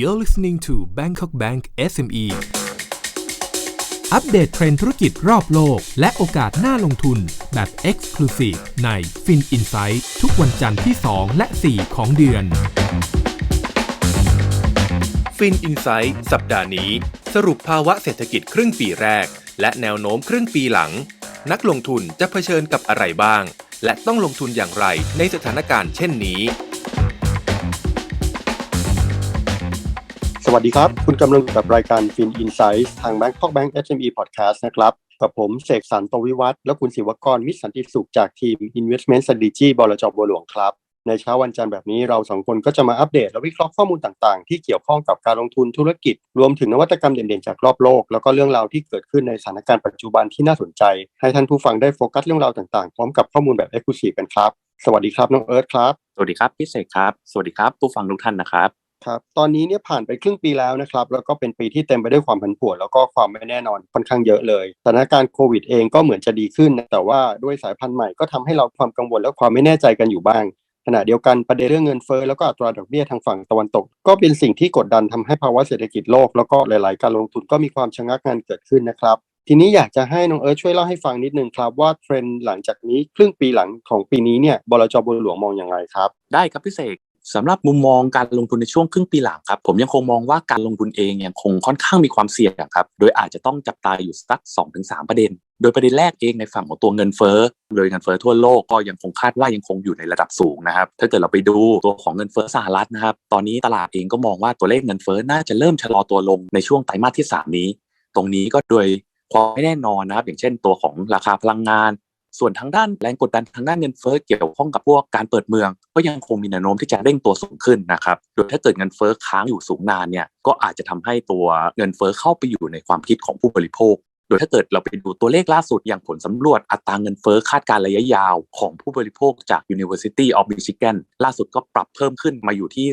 You're listening to Bangkok Bank SME อัปเดตเทรนด์ธุรกิจรอบโลก และโอกาสน่าลงทุนแบบ Exclusive ใน Fin Insight ทุกวันจันทร์ที่ 2 และ 4 ของเดือนฟินอินไซต์สัปดาห์นี้ สรุปภาวะเศรษฐกิจครึ่งปีแรก และแนวโน้มครึ่งปีหลัง นักลงทุนจะเผชิญกับอะไรบ้าง และต้องลงทุนอย่างไรในสถานการณ์เช่นนี้ วัสดีครับ คุณกำลังกับรายการ Fin Insights ทาง Bangkok Bank SME Podcast นะครับ กับผมเสกสรรโตวิวัฒน์และคุณศิวกรมิตรสันติสุขจากทีม Investment Strategy บลจบัวหลวงครับ ในเช้าวันจันทร์แบบนี้เราสองคนก็จะมาอัปเดตและวิเคราะห์ข้อมูลต่างๆ ที่เกี่ยวข้องกับการลงทุนธุรกิจ รวมถึงนวัตกรรมเด่นๆจากรอบโลก แล้วก็เรื่องราวที่เกิดขึ้นในสถานการณ์ปัจจุบันที่น่าสนใจ ให้ท่านผู้ฟังได้โฟกัสเรื่องราวต่างๆ พร้อมกับข้อมูลแบบ Exclusive กันครับ สวัสดีครับน้องเอิร์ธครับ สวัสดีครับพี่เสกครับ สวัสดีครับผู้ฟังทุกท่านนะครับ ครับตอนนี้เนี่ยผ่านไปครึ่งปีแล้วนะครับ แล้วก็เป็นปีที่เต็มไปด้วยความผันผวนแล้วก็ความไม่แน่นอนค่อนข้างเยอะเลยสถานการณ์โควิดเองก็เหมือนจะดีขึ้น แต่ว่าด้วยสายพันธุ์ใหม่ก็ทำให้เราความกังวลและความไม่แน่ใจกันอยู่บ้างขณะเดียวกันประเด็นเรื่องเงินเฟ้อแล้วก็อัตราดอกเบี้ยทางฝั่งตะวันตก ก็เป็นสิ่งที่กดดันทำให้ภาวะเศรษฐกิจโลกแล้วก็หลาย ๆ การลงทุนก็มีความชะงักงันเกิดขึ้นนะครับ ทีนี้อยากจะให้น้องเอิร์ธช่วยเล่าให้ฟังนิดนึงครับว่าเทรนด์หลังจากนี้ครึ่งปีหลังของปีนี้เนี่ยบลจบัวหลวงมองอย่างไรครับ ได้ครับพี่เสก สำหรับมุมมองการลงทุนในช่วงครึ่งปีหลังครับผมยังคงมองว่าการลงทุนเองยังคงค่อนข้างมีความเสี่ยงครับโดยอาจจะต้องจับตาอยู่สัก 2-3 ประเด็น โดยประเด็นแรกเองในฝั่งของตัวเงินเฟ้อโดยเงินเฟ้อทั่วโลกก็ยังคงคาดว่ายังคงอยู่ในระดับสูงนะครับถ้าเกิดเราไปดูตัวของเงินเฟ้อสหรัฐนะครับตอนนี้ตลาดเองก็มองว่าตัวเลขเงินเฟ้อน่าจะเริ่มชะลอตัวลงในช่วงไตรมาสที่ 3 นี้ ตรงนี้ก็โดยความไม่แน่นอนนะครับอย่างเช่น ตัวของราคาพลังงาน ส่วนทางด้านแรงกดดันทางด้านเงินเฟ้อเกี่ยวข้องกับพวกการเปิดเมือง ก็ยังคงมีแนวโน้มที่จะเร่งตัวสูงขึ้นนะครับ โดยถ้าเกิดเงินเฟ้อค้างอยู่สูงนานเนี่ยก็อาจจะทำให้ตัวเงินเฟ้อเข้าไปอยู่ในความคิดของผู้บริโภค โดยถ้าเกิดเราไปดูตัวเลขล่าสุดอย่างผลสำรวจอัตราเงินเฟ้อคาดการระยะยาวของผู้บริโภคจาก University of Michigan ล่าสุดก็ปรับเพิ่มขึ้นมาอยู่ที่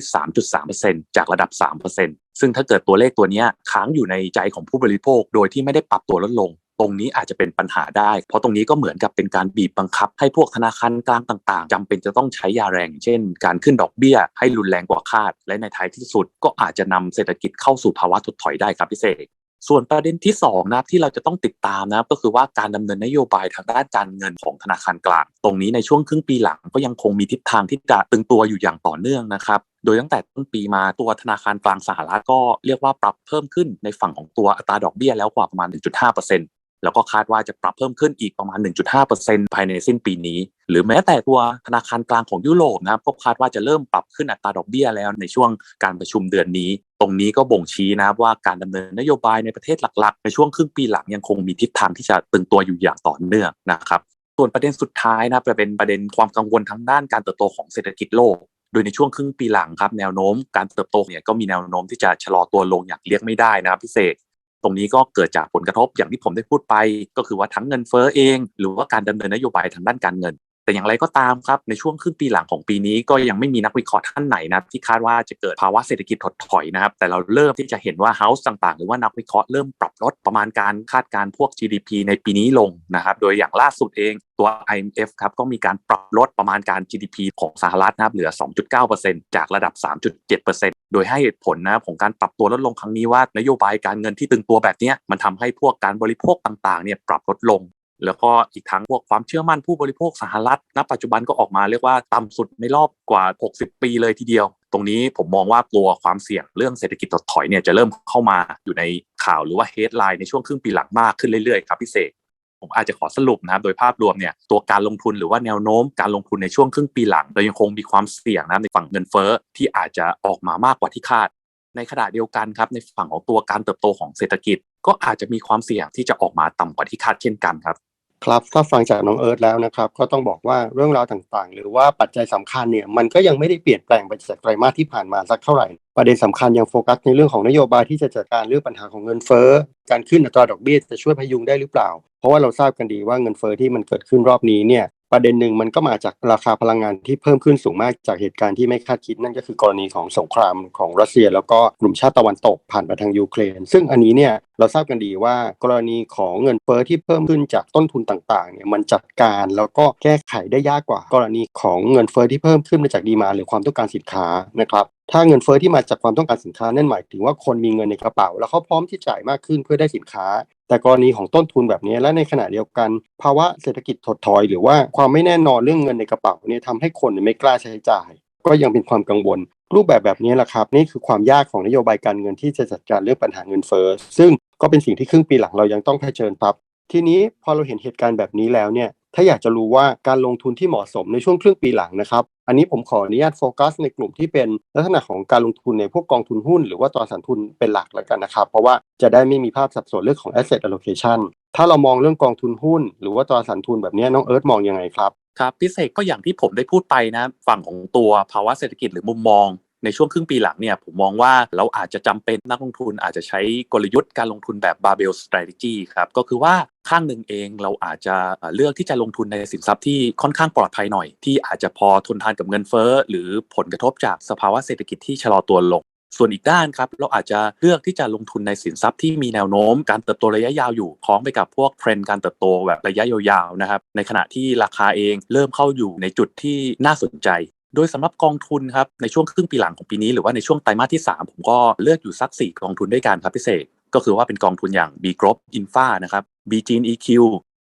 3.3%จากระดับ 3%ซึ่งถ้าเกิดตัวเลขตัวนี้ค้างอยู่ในใจของผู้บริโภค โดยที่ไม่ได้ปรับตัวลดลง ตรงนี้อาจจะเป็นปัญหาได้ เพราะตรงนี้ก็เหมือนกับเป็นการบีบบังคับ ให้พวกธนาคารกลางต่าง ๆจำเป็นจะต้องใช้ยาแรง เช่น การขึ้นดอกเบี้ย ให้รุนแรงกว่าคาด และในท้ายที่สุด ก็อาจจะนำเศรษฐกิจเข้าสู่ภาวะถดถอยได้ครับพี่เสกส่วนประเด็นที่2นะครับที่เราจะต้องติดตามนะครับก็คือว่าการดำเนินนโยบายทางด้านการเงินของธนาคารกลาง ตรงนี้ในช่วงครึ่งปีหลังก็ยังคงมีทิศทางที่จะตึงตัวอยู่อย่างต่อเนื่องนะครับโดยตั้งแต่ต้นปีมาตัวธนาคารกลางสหรัฐก็เรียกว่าปรับเพิ่มขึ้นในฝั่งของตัวอัตราดอกเบี้ยแล้วกว่าประมาณ 1.5% แล้วก็คาดว่าจะปรับเพิ่มขึ้นอีกประมาณ 1.5%ภายในสิ้นปีนี้ หรือแม้แต่ตัวธนาคารกลางของยุโรปนะครับก็คาดว่าจะเริ่มปรับขึ้นอัตราดอกเบี้ยแล้วในช่วงการประชุมเดือนนี้ ตรงนี้ก็บ่งชี้นะครับว่าการดำเนินนโยบายในประเทศหลักๆ ในช่วงครึ่งปีหลังยังคงมีทิศทางที่จะตึงตัวอยู่อย่างต่อเนื่องนะครับส่วนประเด็นสุดท้ายนะจะเป็นประเด็นความกังวลทางด้านการเติบโตของเศรษฐกิจโลกโดยในช่วงครึ่งปีหลังครับแนวโน้มการเติบโตเนี่ยก็มีแนวโน้มที่จะชะลอตัวลงอย่างเรียกไม่ได้นะพิเศษ ตรงนี้ก็เกิดจากผลกระทบอย่างที่ผมได้พูดไป ก็คือว่าทั้งเงินเฟ้อเอง หรือว่าการดำเนินนโยบายทางด้านการเงิน แต่อย่างไรก็ตามครับในช่วงครึ่งปีหลังของปีนี้ก็ยังไม่มีนักวิเคราะห์ท่านไหนนะที่คาดว่าจะเกิดภาวะเศรษฐกิจถดถอยนะครับแต่เราเริ่มที่จะเห็นว่าเฮาส์ต่างๆ หรือว่านักวิเคราะห์เริ่มปรับลดประมาณการคาดการพวก GDP ในปีนี้ลงนะครับโดยอย่างล่าสุดเองตัว IMF ครับก็มีการปรับลดประมาณการ GDP ของสหรัฐนะครับเหลือ 2.9%จากระดับ 3.7% โดยให้เหตุผลนะของการปรับตัวลดลงครั้งนี้ว่านโยบายการเงินที่ตึงตัวแบบนี้มันทำให้พวกการบริโภคต่างๆเนี่ยปรับลดลง แล้วก็อีกทั้งพวกความเชื่อมั่นผู้บริโภคสหรัฐณปัจจุบันก็ออกมาเรียกว่าต่ำสุดในรอบกว่า 60 ปีเลยทีเดียว ตรงนี้ผมมองว่าตัวความเสี่ยงเรื่องเศรษฐกิจถดถอยเนี่ยจะเริ่มเข้ามาอยู่ในข่าวหรือว่าเฮดไลน์ในช่วงครึ่งปีหลังมากขึ้นเรื่อยๆครับพี่เสก ผมอาจจะขอสรุปนะครับโดยภาพรวมเนี่ยตัวการลงทุนหรือว่าแนวโน้มการลงทุนในช่วงครึ่งปีหลังเรายังคงมีความเสี่ยงนะในฝั่งเงินเฟ้อที่อาจจะออกมามากกว่าที่คาด ในขณะเดียวกันครับในฝั่งของตัวการเติบโตของเศรษฐกิจ ก็อาจจะมีความเสี่ยงที่จะออกมาต่ำกว่าที่คาดเช่นกันครับ ครับถ้าฟังจากน้องเอิร์ธแล้วนะครับก็ต้องบอกว่าเรื่องราวต่างๆ หรือว่าปัจจัยสำคัญเนี่ยมันก็ยังไม่ได้เปลี่ยนแปลงไปจากไตรมาสที่ผ่านมาสักเท่าไหร่ ประเด็นสำคัญยังโฟกัสในเรื่องของนโยบายที่จะจัดการเรื่องปัญหาของเงินเฟ้อ การขึ้นอัตราดอกเบี้ยจะช่วยพยุงได้หรือเปล่า เพราะว่าเราทราบกันดีว่าเงินเฟ้อที่มันเกิดขึ้นรอบนี้เนี่ย ประเด็นหนึ่งมันก็มาจากราคาพลังงานที่เพิ่มขึ้นสูงมากจากเหตุการณ์ที่ไม่คาดคิด นั่นก็คือกรณีของสงครามของรัสเซีย แล้วก็กลุ่มชาติตะวันตกผ่านมาทางยูเครน ซึ่งอันนี้เนี่ยเราทราบกันดีว่ากรณีของเงินเฟ้อที่เพิ่มขึ้นจากต้นทุนต่างๆเนี่ยมันจัดการแล้วก็แก้ไขได้ยากกว่า กรณีของเงินเฟ้อที่เพิ่มขึ้นมาจากดีมาหรือความต้องการสินค้านะครับ ถ้าเงินเฟ้อที่มาจากความต้องการสินค้านั่นหมายถึงว่าคนมีเงินในกระเป๋า แล้วเขาพร้อมที่จ่ายมากขึ้นเพื่อได้สินค้า แต่กรณีของต้นทุนแบบนี้และในขณะเดียวกัน ภาวะเศรษฐกิจถดถอย หรือว่าความไม่แน่นอนเรื่องเงินในกระเป๋าเนี่ยทำให้คนไม่กล้าใช้จ่าย ก็ยังเป็นความกังวล รูปแบบแบบนี้แหละครับ นี่คือความยากของนโยบายการเงินที่จะจัดการเรื่องปัญหาเงินเฟ้อซึ่งก็เป็นสิ่งที่ครึ่งปีหลังเรายังต้องเผชิญครับ ทีนี้พอเราเห็นเหตุการณ์แบบนี้แล้วเนี่ยถ้าอยากจะรู้ว่าการลงทุนที่เหมาะสมในช่วงครึ่งปีหลังนะครับ อันนี้ผมขออนุญาตโฟกัสในกลุ่มที่เป็นลักษณะของการลงทุนในพวกกองทุนหุ้น หรือว่าตราสารทุนเป็นหลักแล้วกันนะครับ เพราะว่าจะได้ไม่มีภาพสับสนเรื่องของ asset allocation ถ้าเรามองเรื่องกองทุนหุ้น หรือว่าตราสารทุนแบบนี้น้องเอิร์ธมองยังไงครับครับพิเศษก็อย่างที่ผมได้พูดไปนะ ฝั่งของตัวภาวะเศรษฐกิจหรือมุมมอง ในช่วงครึ่งปีหลังเนี่ยผมมองว่าเราอาจจะจำเป็นนักลงทุนอาจจะใช้กลยุทธ์การลงทุนแบบ barbell strategy ครับก็คือว่าข้างหนึ่งเองเราอาจจะเลือกที่จะลงทุนในสินทรัพย์ที่ค่อนข้างปลอดภัยหน่อย ที่อาจจะพอทนทานกับเงินเฟ้อหรือผลกระทบจากสภาวะเศรษฐกิจที่ชะลอตัวลงส่วนอีกด้านครับเราอาจจะเลือกที่จะลงทุนในสินทรัพย์ที่มีแนวโน้มการเติบโตระยะยาวอยู่พร้อมไปกับพวกเทรนด์การเติบโตแบบระยะยาวๆนะครับในขณะที่ราคาเองเริ่มเข้าอยู่ในจุดที่น่าสนใจ โดยสำหรับกองทุนครับในช่วงครึ่งปีหลังของปีนี้หรือว่าในช่วงไตรมาสที่ 3 ผมก็เลือกอยู่สัก 4 กองทุนด้วยกันครับพิเศษ ก็คือว่าเป็นกองทุนอย่าง B Group Infa นะครับ B Gene EQ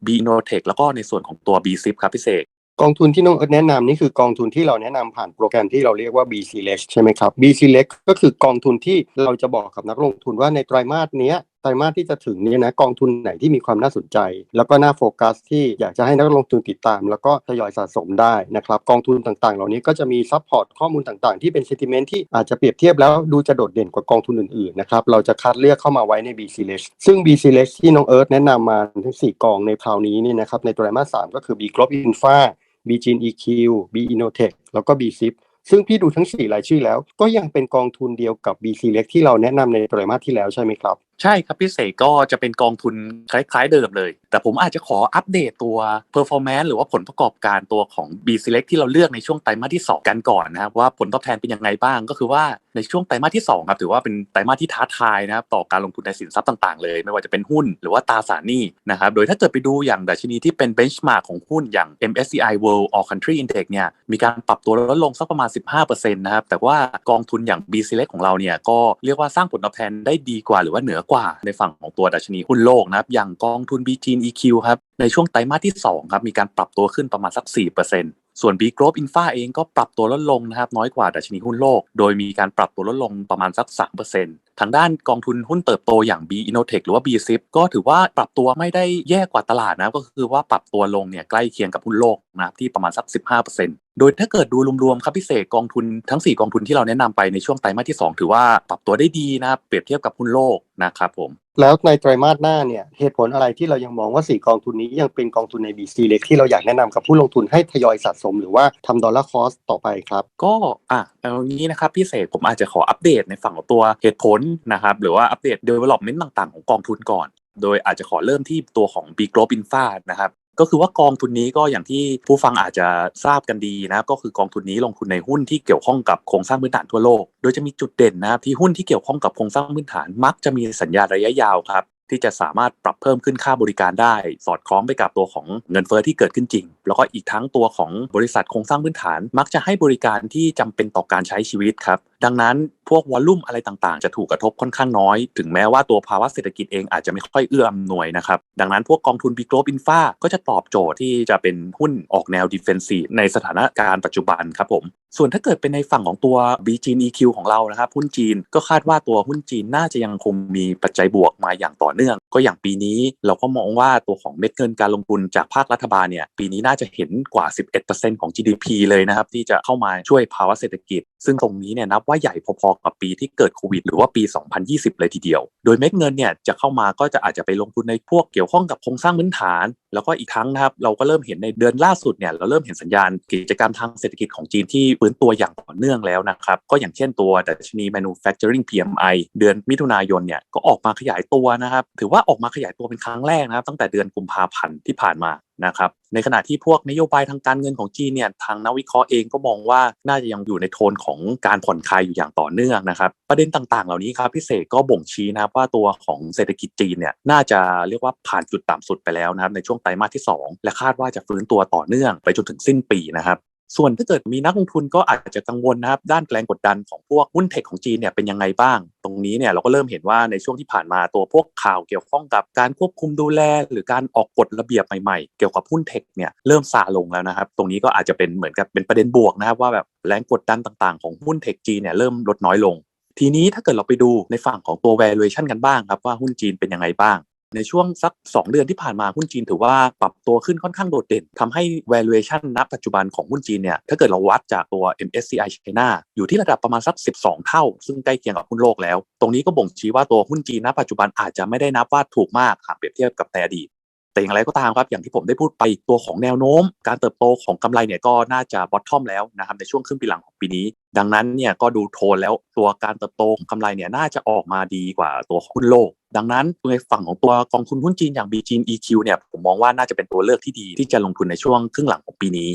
B Innotech แล้วก็ในส่วนของตัว B Zip ครับพิเศษกองทุนที่น้องเอิร์ธแนะนำนี่คือกองทุนที่เราแนะนำผ่านโปรแกรมที่เราเรียกว่า B Select ใช่ไหมครับ B Select ก็คือกองทุนที่เราจะบอกกับนักลงทุนว่าในไตรมาสเนี้ยไตรมาสที่จะถึงนี้นะกองทุนไหนที่มีความน่าสนใจ แล้วก็น่าโฟกัสที่อยากจะให้นักลงทุนติดตาม แล้วก็ทยอยสะสมได้นะครับกองทุนต่างๆ เหล่านี้ก็จะมีซัพพอร์ตข้อมูลต่างๆ ที่เป็นเซติเมนต์ที่อาจจะเปรียบเทียบแล้วดูจะโดดเด่นกว่ากองทุนอื่นๆนะครับเราจะคัดเลือกเข้ามาไว้ใน B Select ซึ่ง B Select ที่น้องเอิร์ธแนะนำมาทั้งสี่กองในคราวนี้นี่นะครับในไตรมาสสามก็คือ B Global Infra B g e n e q B Innotech แล้วก็ B Zip ซึ่งพี่ดูทั้ง 4 รายชื่อแล้ว ก็ยังเป็นกองทุนเดียวกับ B Select ที่เราแนะนำในไตรมาสที่แล้วใช่ไหมครับ ใช่ครับพี่เสกก็จะเป็นกองทุนคล้ายๆเดิมเลย แต่ผมอาจจะขออัปเดตตัว performance หรือว่าผลประกอบการตัวของ B Select ที่เราเลือกในช่วงไตรมาสที่ 2 กันก่อนนะครับว่าผลตอบแทนเป็นยังไงบ้างก็คือว่าในช่วงไตรมาสที่2ครับถือว่าเป็นไตรมาสที่ท้าทายนะครับต่อการลงทุนในสินทรัพย์ต่างๆเลย ไม่ว่าจะเป็นหุ้นหรือว่าตราสารหนี้นะครับโดยถ้าเกิดไปดูอย่างดัชนีที่เป็น benchmark ของหุ้นอย่าง MSCI World All Country Index เนี่ยมีการปรับตัวลดลงสักประมาณ 15%นะครับแต่ว่ากองทุนอย่าง B Select ของเราเนี่ยก็เรียกว่าสร้างผลตอบแทนได้ดีกว่าหรือว่าเหนือกว่าในฝั่งของตัวดัชนีหุ้นโลกนะครับอย่างกองทุน B Gene EQ ครับในช่วงไตรมาสที่2ครับมีการปรับตัวขึ้นประมาณสัก4% ส่วน B Group Infra เองก็ปรับตัวลดลงนะครับน้อยกว่าดัชนีหุ้นโลก โดยมีการปรับตัวลดลงประมาณสัก 3% ทางด้านกองทุนหุ้นเติบโตอย่าง B Innotech หรือว่า B Zip ก็ถือว่าปรับตัวไม่ได้แย่กว่าตลาดนะก็คือว่าปรับตัวลงเนี่ยใกล้เคียงกับหุ้นโลกนะครับที่ประมาณสัก 15%โดยถ้าเกิดดูรวมๆครับพิเศษกองทุนทั้ง 4 กองทุนที่เราแนะนำไปในช่วงไตรมาสที่ 2 ถือว่าปรับตัวได้ดีนะครับเปรียบเทียบกับหุ้นโลกนะครับผมแล้วในไตรมาสหน้าเนี่ยเหตุผลอะไรที่เรายังมองว่า 4 กองทุนนี้ยังเป็นกองทุนใน B Select ที่เราอยากแนะนำกับผู้ลงทุนให้ทยอยสะสมหรือว่าทำดอลลาร์คอสต่อไปครับ ก็อะเอางี้นะครับพี่เสกผมอาจจะขออัปเดตในฝั่งของตัวเหตุผลนะครับหรือว่าอัปเดต development ต่างๆ ของกองทุนก่อน โดยอาจจะขอเริ่มที่ตัวของ B Global Infra นะครับก็คือว่ากองทุนนี้ก็อย่างที่ผู้ฟังอาจจะทราบกันดีนะครับก็คือกองทุนนี้ลงทุนในหุ้นที่เกี่ยวข้องกับโครงสร้างพื้นฐานทั่วโลก โดยจะมีจุดเด่นนะครับที่หุ้นที่เกี่ยวข้องกับโครงสร้างพื้นฐานมักจะมีสัญญาระยะยาวครับที่จะสามารถปรับเพิ่มขึ้นค่าบริการได้ สอดคล้องไปกับตัวของเงินเฟ้อที่เกิดขึ้นจริง แล้วก็อีกทั้งตัวของบริษัทโครงสร้างพื้นฐาน มักจะให้บริการที่จำเป็นต่อการใช้ชีวิตครับดังนั้นพวกวอลลุ่มอะไรต่างๆ จะถูกกระทบค่อนข้างน้อย ถึงแม้ว่าตัวภาวะเศรษฐกิจเองอาจจะไม่ค่อยเอื้ออำนวยนะครับ ดังนั้นพวกกองทุน b ีโกลบินฟ้าก็จะตอบโจทย์ที่จะเป็นหุ้นออกแนวดิเฟนซีในสถานการณ์ปัจจุบันครับผม ส่วนถ้าเกิดเป็นในฝั่งของตัว b ีจีน EQ ของเรานะครับหุ้นจีนก็คาดว่าตัวหุ้นจีนน่าจะยังคงมีปัจจัยบวกมาอย่างต่อเนื่อง ก็อย่างปีนี้เราก็มองว่าตัวของเม็ดเงินการลงทุนจากภาครัฐบาลเนี่ยปีนี้น่าจะเห็นกว่า 11%ของ GDP เลยนะครับที่จะเข้ามาช่วยภาวะเศรษฐกิจ ซึ่งตรงนี้เนี่ยนับว่าใหญ่พอๆกับปีที่เกิดโควิดหรือว่าปี 2020 เลยทีเดียว โดยเม็ดเงินเนี่ยจะเข้ามาก็จะอาจจะไปลงทุนในพวกเกี่ยวข้องกับโครงสร้างพื้นฐาน แล้วก็อีกทั้งนะครับเราก็เริ่มเห็นในเดือนล่าสุดเนี่ยเราเริ่มเห็นสัญญาณกิจกรรมทางเศรษฐกิจของจีนที่ฟื้นตัวอย่างต่อเนื่องแล้วนะครับก็อย่างเช่นตัวดัชนี manufacturing PMI เดือนมิถุนายนเนี่ยก็ออกมาขยายตัวนะครับถือว่าออกมาขยายตัวเป็นครั้งแรกนะครับตั้งแต่เดือนกุมภาพันธ์ที่ผ่านมา นะครับในขณะที่พวกนโยบายทางการเงินของจีนเนี่ยทางนักวิเคราะห์เองก็มองว่าน่าจะยังอยู่ในโทนของการผ่อนคลายอยู่อย่างต่อเนื่องนะครับ ประเด็นต่างๆ เหล่านี้ครับพิเศษก็บ่งชี้นะครับว่าตัวของเศรษฐกิจจีนเนี่ยน่าจะเรียกว่าผ่านจุดต่ำสุดไปแล้วนะครับในช่วงไตรมาสที่ 2 และคาดว่าจะฟื้นตัวต่อเนื่องไปจนถึงสิ้นปีนะครับ ส่วนถ้าเกิดมีนักลงทุนก็อาจจะกังวลนะครับด้านแรงกดดันของพวกหุ้นเทคของจีนเนี่ยเป็นยังไงบ้าง ตรงนี้เนี่ยเราก็เริ่มเห็นว่าในช่วงที่ผ่านมาตัวพวกข่าวเกี่ยวข้องกับการควบคุมดูแล หรือการออกกฎระเบียบใหม่ๆ เกี่ยวกับหุ้นเทคเนี่ยเริ่มซาลงแล้วนะครับ ตรงนี้ก็อาจจะเป็นเหมือนกับเป็นประเด็นบวกนะครับว่าแบบแรงกดดันต่างๆของหุ้นเทคจีนเนี่ยเริ่มลดน้อยลง ทีนี้ถ้าเกิดเราไปดูในฝั่งของตัว valuation กันบ้างครับว่าหุ้นจีนเป็นยังไงบ้าง ในช่วงสัก 2 เดือนที่ผ่านมาหุ้นจีนถือว่าปรับตัวขึ้นค่อนข้างโดดเด่นทำให้ valuation ณปัจจุบันของหุ้นจีนเนี่ยถ้าเกิดเราวัดจากตัว MSCI China อยู่ที่ระดับประมาณสัก 12 เท่า ซึ่งใกล้เคียงกับหุ้นโลกแล้ว ตรงนี้ก็บ่งชี้ว่าตัวหุ้นจีนณปัจจุบันอาจจะไม่ได้นับว่าถูกมากหากเปรียบเทียบกับในอดีตแต่อย่างไรก็ตามครับอย่างที่ผมได้พูดไปตัวของแนวโน้ม การเติบโตของกำไรเนี่ยก็น่าจะบอททอมแล้วนะครับในช่วงครึ่งปีหลังของปีนี้ ดังนั้นเนี่ยก็ดูโทนแล้วตัวการเติบโตของกำไรเนี่ยน่าจะออกมาดีกว่าตัวหุ้นโลก ดังนั้นในฝั่งของตัวกองทุนหุ้นจีนอย่าง b จีน EQ เนี่ยผมมองว่าน่าจะเป็นตัวเลือกที่ดีที่จะลงทุนในช่วงครึ่งหลังของปีนี้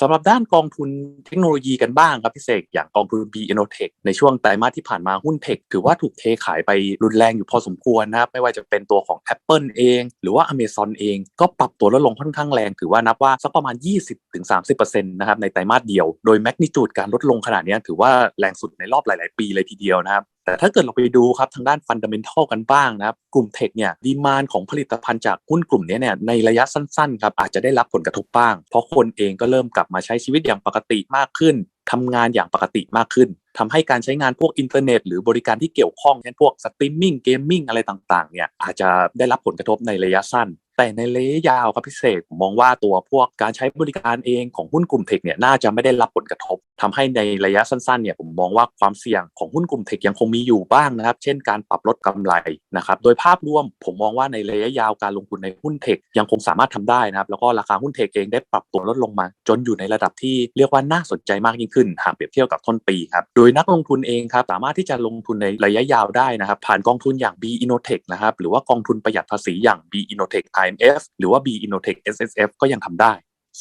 สำหรับด้านกองทุนเทคโนโลยีกันบ้างครับพี่เสกอย่างกองทุน B Innotech ในช่วงไตรมาสที่ผ่านมาหุ้นเทคถือว่าถูกเทขายไปรุนแรงอยู่พอสมควรนะครับไม่ว่าจะเป็นตัวของ Apple เอง หรือว่า Amazon เอง ก็ปรับตัวลดลงค่อนข้างแรง ถือว่านับว่าสักประมาณ 20-30%นะครับในไตรมาสเดียว โดยแมกนิจูดการลดลงขนาดนี้ถือว่าแรงสุดในรอบหลาย ๆ ปีเลยทีเดียวนะครับ แต่ถ้าเกิดเราไปดูครับทางด้านฟันดัมเ n นทัลกันบ้างนะครับ กลุ่มเทคเนี่ยดีมานของผลิตภัณฑ์จากหุ้นกลุ่มนี้เนี่ยในระยะสั้นๆครับอาจจะได้รับผลกระทบบ้าง เพราะคนเองก็เริ่มกลับมาใช้ชีวิตอย่างปกติมากขึ้นทำงานอย่างปกติมากขึ้นทำให้การใช้งานพวกอินเทอร์เน็ต หรือบริการที่เกี่ยวข้องเช่นพวกสตรีมมิ่งเกมมิ่งอะไรต่างๆเนี่ยอาจจะได้รับผลกระทบในระยะสั้น แต่ในระยะยาวครับพิเศษผมมองว่าตัวพวกการใช้บริการเองของหุ้นกลุ่มเทคเนี่ยน่าจะไม่ได้รับผลกระทบทำให้ในระยะสั้นๆเนี่ยผมมองว่าความเสี่ยงของหุ้นกลุ่มเทคยังคงมีอยู่บ้างนะครับ เช่นการปรับลดกำไรนะครับโดยภาพรวมผมมองว่าในระยะยาวการลงทุนในหุ้นเทคยังคงสามารถทำได้นะครับ แล้วก็ราคาหุ้นเทคเองได้ปรับตัวลดลงมา จนอยู่ในระดับที่เรียกว่าน่าสนใจมากยิ่งขึ้นหากเปรียบเทียบกับต้นปีครับโดยนักลงทุนเองครับสามารถที่จะลงทุนในระยะยาวได้นะครับ ผ่านกองทุนอย่าง B Innotech นะครับหรือว่ากองทุนประหยัดภาษีอย่าง B Innotech IMF หรือว่า B Innotech SSF ก็ยังทำได้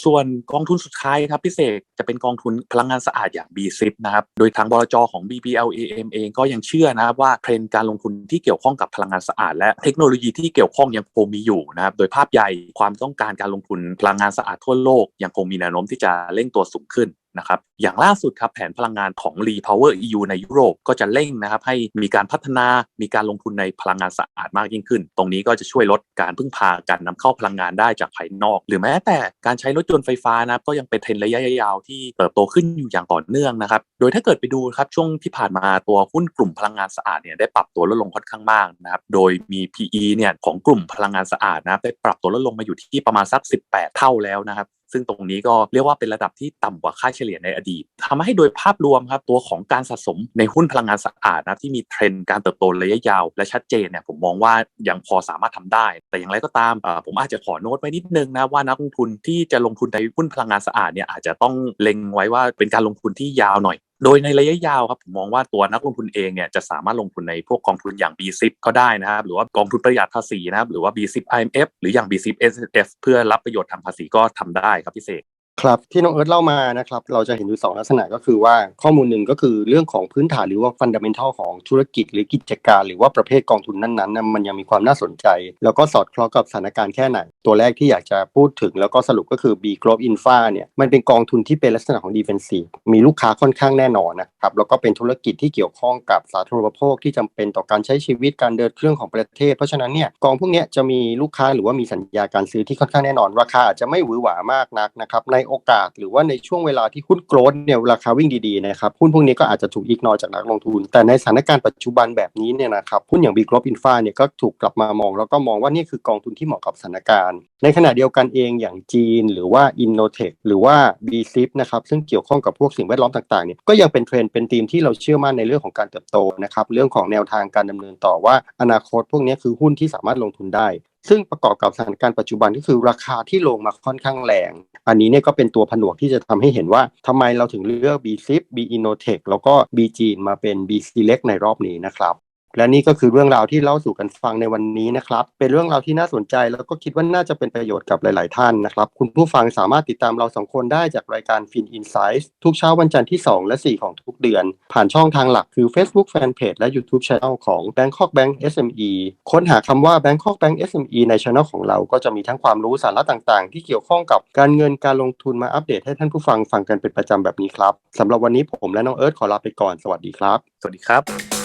ส่วนกองทุนสุดท้ายครับพิเศษจะเป็นกองทุนพลังงานสะอาดอย่าง b ซิปนะครับ โดยทางบลจของ BPLAM เองก็ยังเชื่อนะครับว่าเทรนด์การลงทุนที่เกี่ยวข้องกับพลังงานสะอาด และเทคโนโลยีที่เกี่ยวข้องยังคงมีอยู่นะครับ โดยภาพใหญ่ความต้องการการลงทุนพลังงานสะอาดทั่วโลกยังคงมีแนวโน้มที่จะเร่งตัวสูงขึ้น นะครับอย่างล่าสุดครับแผนพลังงานของ Repower EU ในยุโรปก็จะเร่งนะครับให้มีการพัฒนามีการลงทุนในพลังงานสะอาดมากยิ่งขึ้น ตรงนี้ก็จะช่วยลดการพึ่งพาการนำเข้าพลังงานได้จากภายนอก หรือแม้แต่การใช้รถยนต์ไฟฟ้านะครับก็ยังเป็นเทรนระยะยาวที่เติบโตขึ้นอยู่อย่างต่อเนื่องนะครับโดยถ้าเกิดไปดูครับช่วงที่ผ่านมาตัวหุ้นกลุ่มพลังงานสะอาดเนี่ยได้ปรับตัวลดลงค่อนข้างมากนะครับโดยมี PE เนี่ยของกลุ่มพลังงานสะอาดนะครับได้ปรับตัวลดลงมาอยู่ที่ประมาณสัก 18 เท่าแล้วนะครับ ซึ่งตรงนี้ก็เรียกว่าเป็นระดับที่ต่ำกว่าค่าเฉลี่ยในอดีตทำให้โดยภาพรวมครับตัวของการสะสมในหุ้นพลังงานสะอาดนะที่มีเทรนด์การเติบโตระยะยาว และชัดเจนเนี่ยผมมองว่ายังพอสามารถทำได้ แต่อย่างไรก็ตามผมอาจจะขอโน้ตไว้นิดนึงนะว่านักลงทุนที่จะลงทุนในหุ้นพลังงานสะอาดเนี่ยอาจจะต้องเล็งไว้ว่าเป็นการลงทุนที่ยาวหน่อย โดยในระยะยาวครับผมมองว่าตัวนักลงทุนเองเนี่ยจะสามารถลงทุนในพวกกองทุนอย่าง B10 ก็ได้นะครับหรือว่ากองทุนประหยัดภาษีนะครับหรือว่า B10 IMF หรืออย่าง B10 SSF เพื่อรับประโยชน์ทางภาษีก็ทำได้ครับพิเศษ ครับที่น้องเอิร์ธเล่ามานะครับเราจะเห็นอยู่สองลักษณะก็คือว่าข้อมูลหนึ่งก็คือเรื่องของพื้นฐานหรือว่าฟันดัมเ n นทัลของธุรกิจหรือกิจการ หรือว่าประเภทกองทุนนั้นๆนมันยังมีความน่าสนใจ แล้วก็สอดคล้องกับสถานการณ์แค่ไหน ตัวแรกที่อยากจะพูดถึงแล้วก็สรุปก็คือ B Globe Infra เนี่ยมันเป็นกองทุนที่เป็นลักษณะของ defensive มีลูกค้าค่อนข้างแน่นอนนะครับแล้วก็เป็นธุรกิจที่เกี่ยวข้องกับสาธารณูปโภคที่จำเป็นต่อการใช้ชีวิตการเดินเครื่องของประเทศ เพราะฉะนั้นเนี่ยกองพวกนี้จะมีลูกค้าหรือว่ามีสัญญาการซื้อที่ค่อนข้างแน่นอน ราคาอาจจะไม่หวือหวามากนักนะครับในโอกาสหรือว่าในช่วงเวลาที่หุ้นโกลด์เนี่ยราคาวิ่งดีๆนะครับหุ้นพวกนี้ก็อาจจะถูกอีกนอจากนักลงทุน แต่ในสถานการณ์ปัจจุบันแบบนี้เนี่ยนะครับหุ้นอย่าง B Globe Infra เนี่ยก็ถูกกลับมามอง แล้วก็มองว่านี่คือกองทุนที่เหมาะกับสถานการณ์ ในขณะเดียวกันเองอย่างจีน หรือว่า Innotech หรือว่า B s i p นะครับซึ่งเกี่ยวข้องกับพวกสิ่งแวดล้อมต่างๆเนี่ยก็ยังเป็นเทรนด์เป็นธีมที่เราเชื่อมั่นในเรื่องของการเติบโตนะครับเรื่องของแนวทางการดำเนินต่อว่าอนาคตพวกนี้คือหุ้นที่สามารถลงทุนได้ ซึ่งประกอบกับสถานการณ์ปัจจุบันก็คือราคาที่ลงมาค่อนข้างแรง อันนี้เนี่ยก็เป็นตัวผนวกที่จะทำให้เห็นว่าทำไมเราถึงเลือก B s i p B Innotech แล้วก็ B จีนมาเป็น B Select ในรอบนี้นะครับ และนี่ก็คือเรื่องราวที่เล่าสู่กันฟังในวันนี้นะครับ เป็นเรื่องราวที่น่าสนใจ แล้วก็คิดว่าน่าจะเป็นประโยชน์กับหลาย ๆ ท่านนะครับ คุณผู้ฟังสามารถติดตามเราสองคนได้จากรายการ Fin Insights ทุกเช้าวันจันทร์ที่ 2 และ 4 ของทุกเดือน ผ่านช่องทางหลักคือ Facebook Fanpage และ YouTube Channel ของ Bangkok Bank SME ค้นหาคำว่า Bangkok Bank SME ใน Channel ของเราก็จะมีทั้งความรู้สาระต่าง ๆ ที่เกี่ยวข้องกับการเงินการลงทุนมาอัปเดตให้ท่านผู้ฟังฟังกันเป็นประจำแบบนี้ครับสำหรับวันนี้ผมและน้องเอิร์ธขอลาไปก่อนสวัสดีครับ สวัสดีครับ